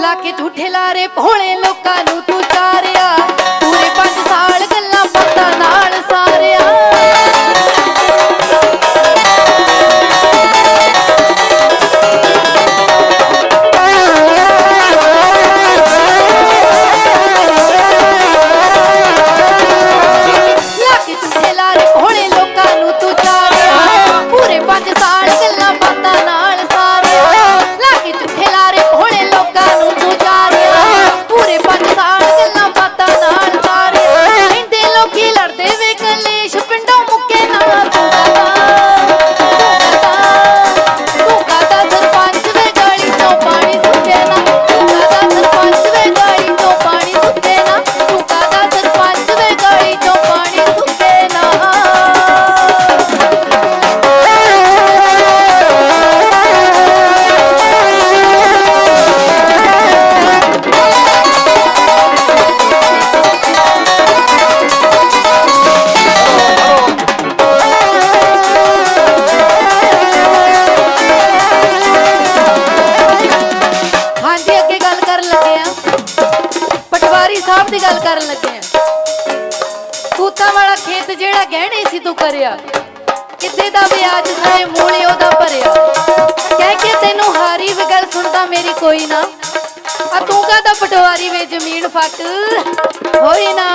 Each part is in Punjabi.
ਲਾ ਕੇ ਝੂਠੇ ਲਾਰੇ ਭੋਲੇ ਲੋਕਾਂ ਨੂੰ ਤੂੰ ਚਾਰਿਆ। ਤੂਤਾਂ ਵਾਲਾ ਖੇਤ ਜਿਹੜਾ ਗਹਿਣੇ ਸੀ ਤੂੰ ਕਰਿਆ ਕਿੱਦੇ ਦਾ ਵਿਆਜ ਸਾਏ ਮੂਲੇ ਉਹਦਾ ਭਰਿਆ। ਕਹਿ ਕੇ ਤੈਨੂੰ ਹਾਰੀ ਵਗਲ ਸੁਣਦਾ ਮੇਰੀ ਕੋਈ ਨਾ। ਆ ਤੂੰ ਕਾਹਦਾ ਪਟਵਾਰੀ ਵੇ ਜ਼ਮੀਨ ਫੱਟ? ਹੋਈ ਨਾ।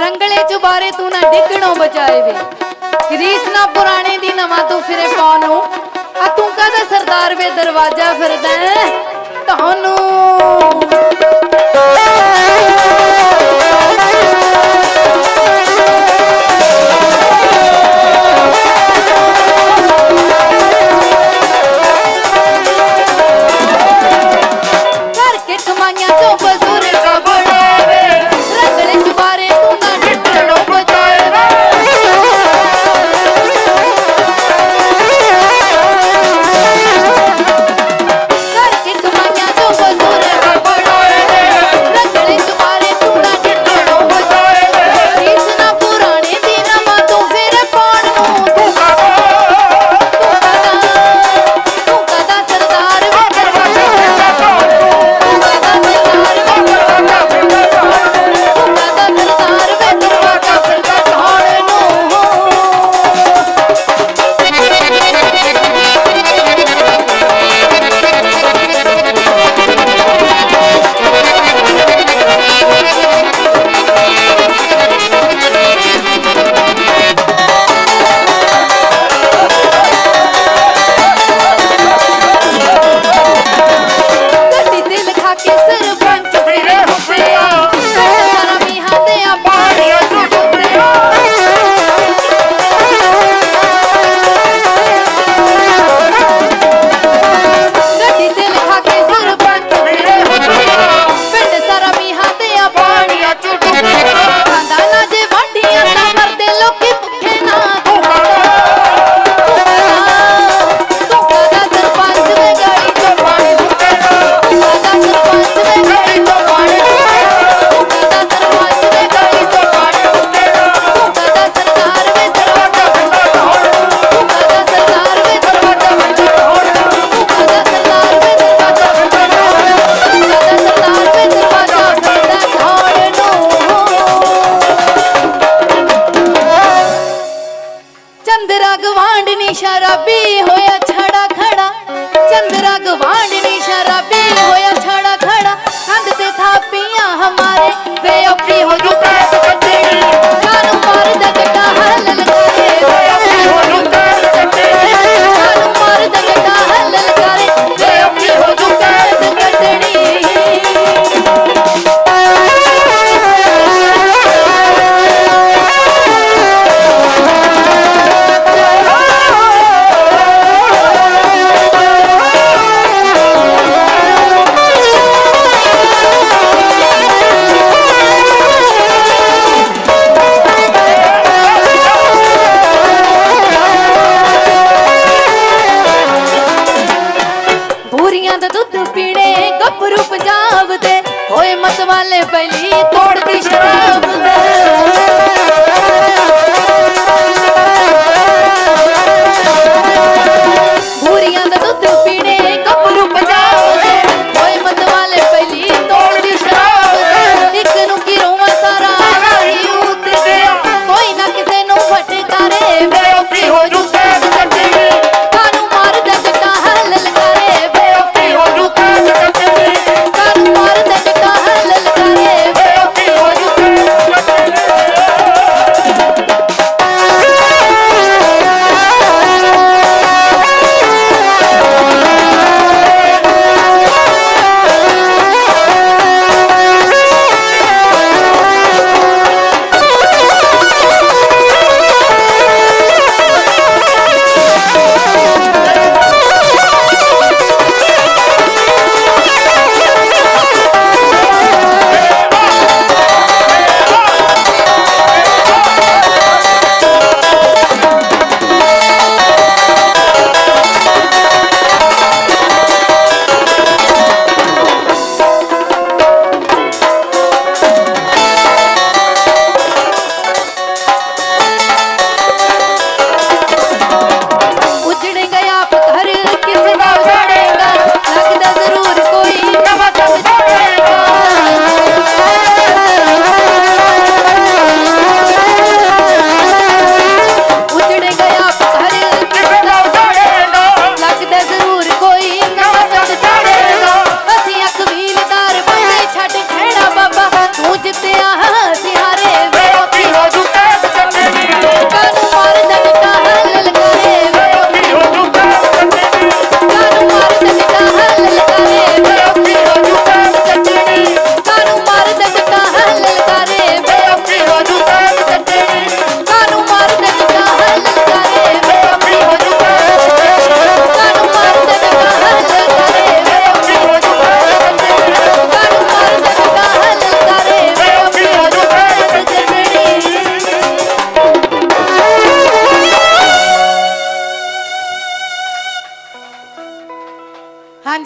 ਰੰਗਲੇ ਚੁਬਾਰੇ ਤੂੰ ਨਾ ਡਿੱਗਣੋਂ ਬਚਾਏ ਵੇ ਗਰੀਸ ਨਾ ਪੁਰਾਣੇ ਦੀ ਨਵਾਂ ਤੂੰ ਫਿਰੇ ਪਾਉਣ। ਨੂੰ ਆ ਤੂੰ ਕਾਹਦਾ ਸਰਦਾਰ ਵੇ ਦਰਵਾਜ਼ਾ ਫਿਰਦਾ ਤੁਹਾਨੂੰ ओए मत वाले बली तो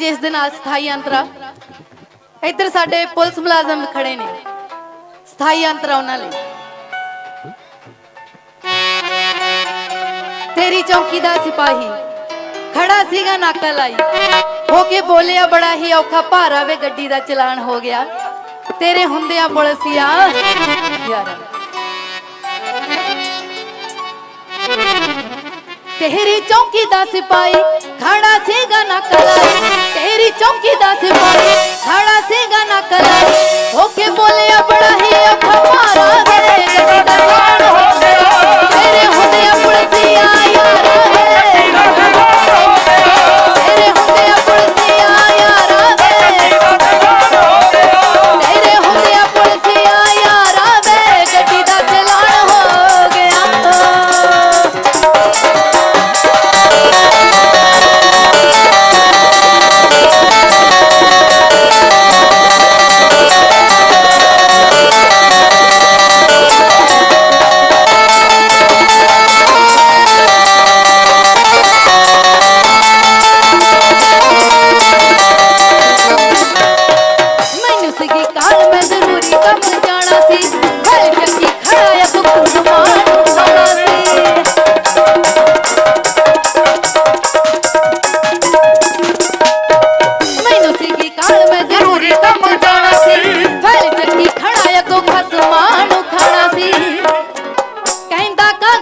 ਜਿਸ ਦੇ ਨਾਲ ਸਥਾਈ ਅੰਤਰਾ। ਇੱਧਰ ਸਾਡੇ ਪੁਲਿਸ ਮੁਲਾਜ਼ਮ ਖੜੇ ਨੇ। ਸਥਾਈ ਅੰਤਰਾ ਉਹਨਾਂ ਲਈ। ਤੇਰੀ ਚੌਂਕੀ ਦਾ ਸਿਪਾਹੀ ਖੜਾ ਸੀਗਾ ਨਾਕਾ ਲਾਈ। ਹੋ ਕੇ ਬੋਲਿਆ, ਬੜਾ ਹੀ ਔਖਾ ਭਾਰ ਆਵੇ ਗੱਡੀ ਦਾ ਚਲਾਨ ਹੋ ਗਿਆ। ਤੇਰੇ ਹੁੰਦਿਆਂ ਪੁਲਿਸਿਆ ਯਾਰਾ। ਤੇਰੀ ਚੌਂਕੀ ਦਾ ਸਿਪਾਈ ਖੜਾ ਸੀਗਾ ਨਾ ਕਲਾਈ। ਤੇਰੀ ਚੌਂਕੀ ਦਾ ਸਿਪਾਈ ਖੜਾ ਸੀਗਾ ਨਾ ਕਲਾਈ। ਹੋ ਕੇ ਬੋਲਿਆ ਬੜਾ ਹੀ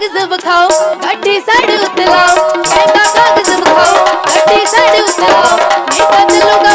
ਕਾਗਜ਼ ਵਿਖਾਓ ਗੱਡੀ ਸਾਡੇ ਉੱਤੇ ਲਾਓ ਇਹਦਾ ਕਾਗਜ਼ ਵਿਖਾਓ ਗੱਡੀ ਸਾਡੇ ਉੱਤੇ ਲਾਓ ਨਹੀਂ ਤਾਂ ਚੱਲੂਗਾ